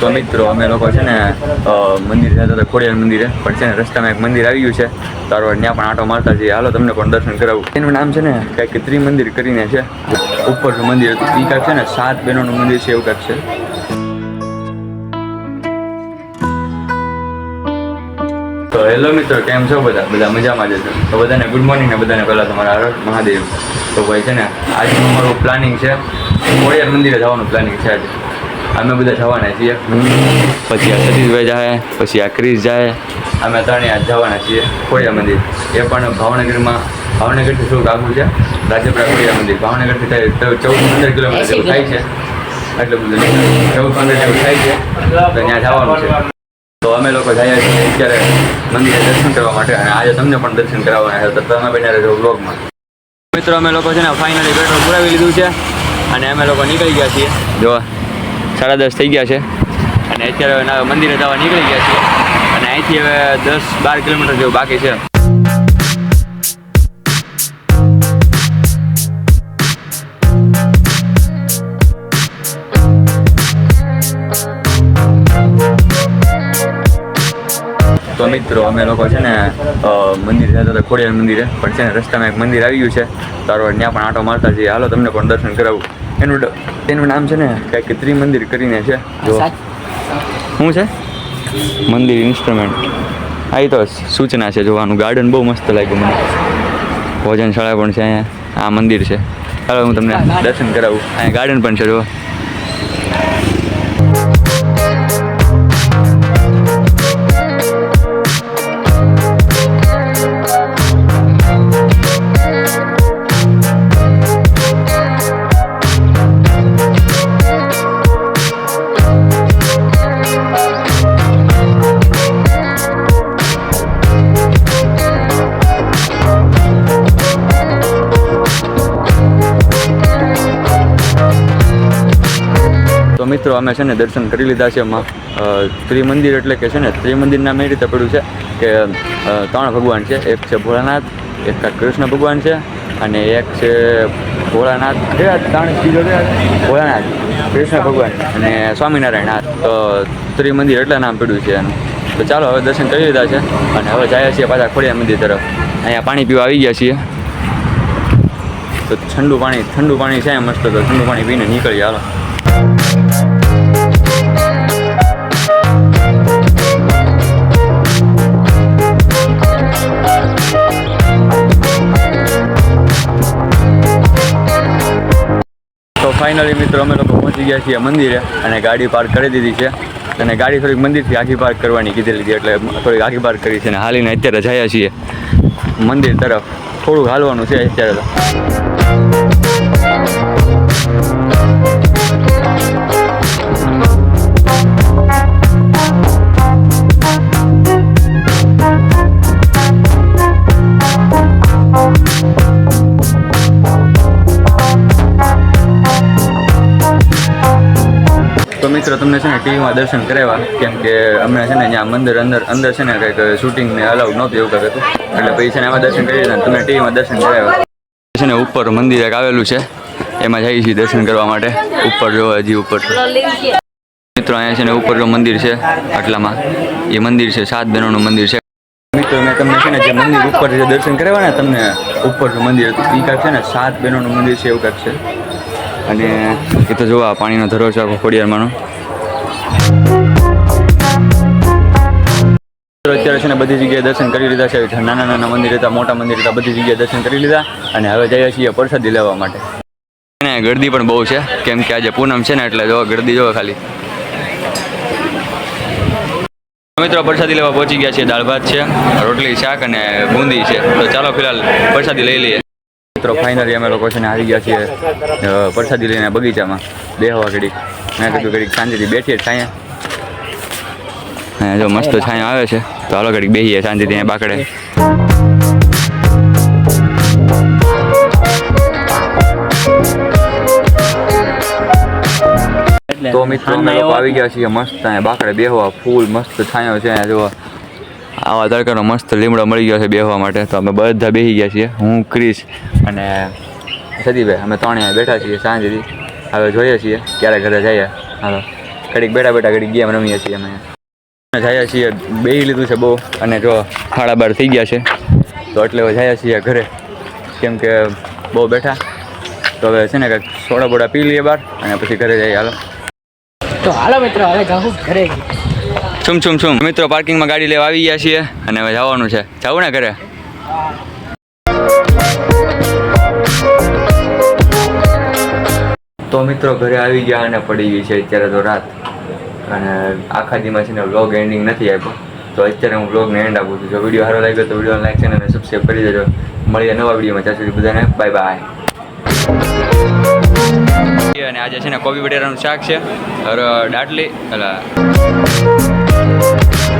તો મિત્રો, અમે લોકો છે ને મંદિર જતા હતા, ખોડિયાર મંદિરે. પણ છે ને, રસ્તામાં એક મંદિર આવી છે. તારો ત્યાં પણ આટો મારતા જઈએ. હાલો, તમને પણ દર્શન કરાવું. એનું નામ છે ને, કંઈક ત્રિમંદિર કરીને છે. ઉપરનું મંદિર હતું. એ કાંઈક છે ને, સાત બહેનોનું મંદિર છે એવું કાંઈક છે. તો હેલો મિત્રો, કેમ છો બધા? બધા મજામાં જ છે તો બધાને ગુડ મોર્નિંગ ને બધાને પહેલાં તમારા હર મહાદેવ. તો ભાઈ છે ને, આજનું અમારું પ્લાનિંગ છે, ખોડિયાર મંદિરે જવાનું પ્લાનિંગ છે આજે. અમે બધા જવાના છીએ. પછી આ જાય પછી આ ક્રિસ જાય અમે ત્રણેય આજ જવાના છીએ ખોડિયા મંદિર. એ પણ ભાવનગરમાં, ભાવનગરથી થોડુંક આગળ છે? રાજપુરા ખોડિયા મંદિર. ભાવનગરથી થાય ચૌદ પંદર કિલોમીટર જેવું થાય છે. એટલું બધું ચૌદ પંદર જેવું થાય છે. તો ત્યાં જવાનું છે. તો અમે લોકો જઈએ છીએ અત્યારે મંદિરે દર્શન કરવા માટે અને આજે તમને પણ દર્શન કરાવવાના છે. તો તમે બન્યા રહેજો બ્લોગમાં મિત્રો, અમે લોકો છે ને ફાઇનલી પેટ્રોલ પુરાવી લીધું છે અને અમે લોકો નીકળી ગયા છીએ. જો સાડા દસ થઈ ગયા છે. અને અત્યારે મંદિરે જવા નીકળી ગયા છીએ. અને અહીંથી હવે દસ બાર કિલોમીટર જેવું બાકી છે. તો મિત્રો અમે લોકો છે ને મંદિર જતા હતા ખોડિયાર મંદિરે. પણ છે ને રસ્તામાં એક મંદિર આવી ગયું છે. તારો ત્યાં પણ આંટો મારતા જઈએ. હાલો તમને પણ દર્શન કરાવું. એનું એનું નામ છે ને કંઈક ત્રિમંદિર કરીને છે. જો. શું છે? મંદિર ઇન્સ્ટ્રુમેન્ટ આ તો સૂચના છે જોવાનું. ગાર્ડન બહુ મસ્ત લાગ્યું મને. ભોજનશાળા પણ છે અહીંયા. આ મંદિર છે. હાલો હું તમને દર્શન કરાવું. અહીંયા ગાર્ડન પણ છે જો. મિત્રો, અમે છે ને દર્શન કરી લીધા છે એમાં. ત્રિમંદિર એટલે કે છે ને ત્રિમંદિર નામ એ રીતે પડ્યું છે કે ત્રણ ભગવાન છે. એક છે ભોળાનાથ, એક કૃષ્ણ ભગવાન છે અને એક છે ભોળાનાથ. કયા ત્રણ ચીજો ભોળાનાથ, કૃષ્ણ ભગવાન અને સ્વામિનારાયણ. તો ત્રિમંદિર એટલે નામ પડ્યું છે એનું. તો ચાલો, હવે દર્શન કરી લીધા છે અને હવે જાય છીએ પાછા ખોડિયા મંદિર તરફ. અહીંયા પાણી પીવા આવી ગયા છીએ. તો ઠંડુ પાણી ઠંડુ પાણી છે, મસ્ત તો ઠંડુ પાણી પીને નીકળીએ, હાલો. ફાઇનલી મિત્રો અમે લોકો પહોંચી ગયા છીએ મંદિરે અને ગાડી પાર્ક કરી દીધી છે. અને ગાડી થોડીક મંદિરથી આખી પાર્ક કરવાની કીધેલી હતી, એટલે થોડીક આખી પાર્ક કરી છે અને હાલીને અત્યારે જયા છીએ મંદિર તરફ. થોડુંક હાલવાનું છે અત્યારે તો મિત્રો તમને છે ને ટીવીમાં દર્શન કરાવ્યા, કેમ કે અમને છે ને અહીંયા મંદિર અંદર અંદર છે ને કંઈક શૂટિંગ ને અલાઉડ નહોતું એવું કંઈક હતું. એટલે પછી છે ને એમાં દર્શન કરી દીધા તમે ટીવીમાં દર્શન કરાવ્યા. છે ને ઉપર મંદિર એક આવેલું છે, એમાં જઈએ છીએ દર્શન કરવા માટે. ઉપર જો હજી ઉપર. મિત્રો અહીંયા છે ને ઉપર જો મંદિર છે, આટલામાં. એ મંદિર છે, સાત બહેનોનું મંદિર છે. મિત્રો, મેં તમને છે ને જે મંદિર ઉપર જે દર્શન કરાવ્યા ને, તમને ઉપર જે મંદિર હતું એ કાંઈક છે ને સાત બહેનોનું મંદિર છે એવું કાંઈક છે. અને એ તો જોવા, પાણીનો ધરો છે આખો ખોડિયારમાંનો. અત્યારે છે ને બધી જગ્યાએ દર્શન કરી લીધા છે. નાના નાના મંદિર હતા, મોટા મંદિર હતા, બધી જગ્યાએ દર્શન કરી લીધા અને હવે જઈએ છીએ પ્રસાદી લેવા માટે. અને ગરદી પણ બહુ છે, કેમ કે આજે પૂનમ છે ને એટલે જો ગરદી જોવા ખાલી. મિત્રો પ્રસાદી લેવા પહોંચી ગયા છે દાળ ભાત છે, રોટલી, શાક અને બુંદી છે. તો ચાલો ફિલહાલ પ્રસાદી લઈ લઈએ. મિત્રો ફાઇનલી અમે લોકો છે ને આવી ગયા છીએ પ્રસાદી લઈને બગીચામાં બેહવા ઘડીક. મેં કીધું ઘડીક શાંતિથી બેઠીએ છાયા જો મસ્ત છાંયા આવે છે તો હાલો ઘડીક બેહીએ શાંતિથી અહીંયા બાકડે. તો મિત્રો અમે લોકો આવી ગયા છીએ મસ્ત અહીંયા બાકડે બેહવા ફૂલ મસ્ત છાંયો છે અહીંયા જો આવા તડકાનો મસ્ત લીમડો મળી ગયો છે બેહવા માટે. તો અમે બધા બેસી ગયા છીએ. હું, ક્રિશ અને સદીભાઈ અમે ત્રણે બેઠા છીએ સાંજથી હવે જોઈએ છીએ ક્યારે ઘરે જઈએ. હાલો. ઘડીક બેઠા બેઠા ઘડીક ગેમ રમીએ છીએ અમે. જઈએ છીએ, બેહી લીધું છે બહુ. અને જો સાડા બાર થઈ ગયા છે. તો એટલે હવે જઈએ છીએ ઘરે. કેમ કે બહુ બેઠા. તો હવે છે ને કંઈક સોડા બોડા પી લઈએ બહાર અને પછી ઘરે જઈએ. હાલો. તો હાલો મિત્રો, હવે ઘરે છુમ છુમ છુમ. મિત્રો, પાર્કિંગમાં ગાડી લેવા આવી ગયા છીએ અને હવે જવાનું છે. જવું ને ઘરે? તો મિત્રો, ઘરે આવી ગયા અને પડી ગઈ છે અત્યારે તો રાત. અને આખા દીમાં છે ને વ્લોગ એન્ડિંગ નથી આપ્યો. તો અત્યારે હું વ્લોગને એન્ડ આપું છું. જો વીડિયો સારો લાગ્યો તો વીડિયો લાઈક અને સબસ્ક્રાઈબ કરી દેજો. મળીએ નવા વિડીયોમાં ત્યાં સુધી બધાને બાય બાય અને આજે છે ને કોબી બટેરાનું શાક છે. દાટલી એટલે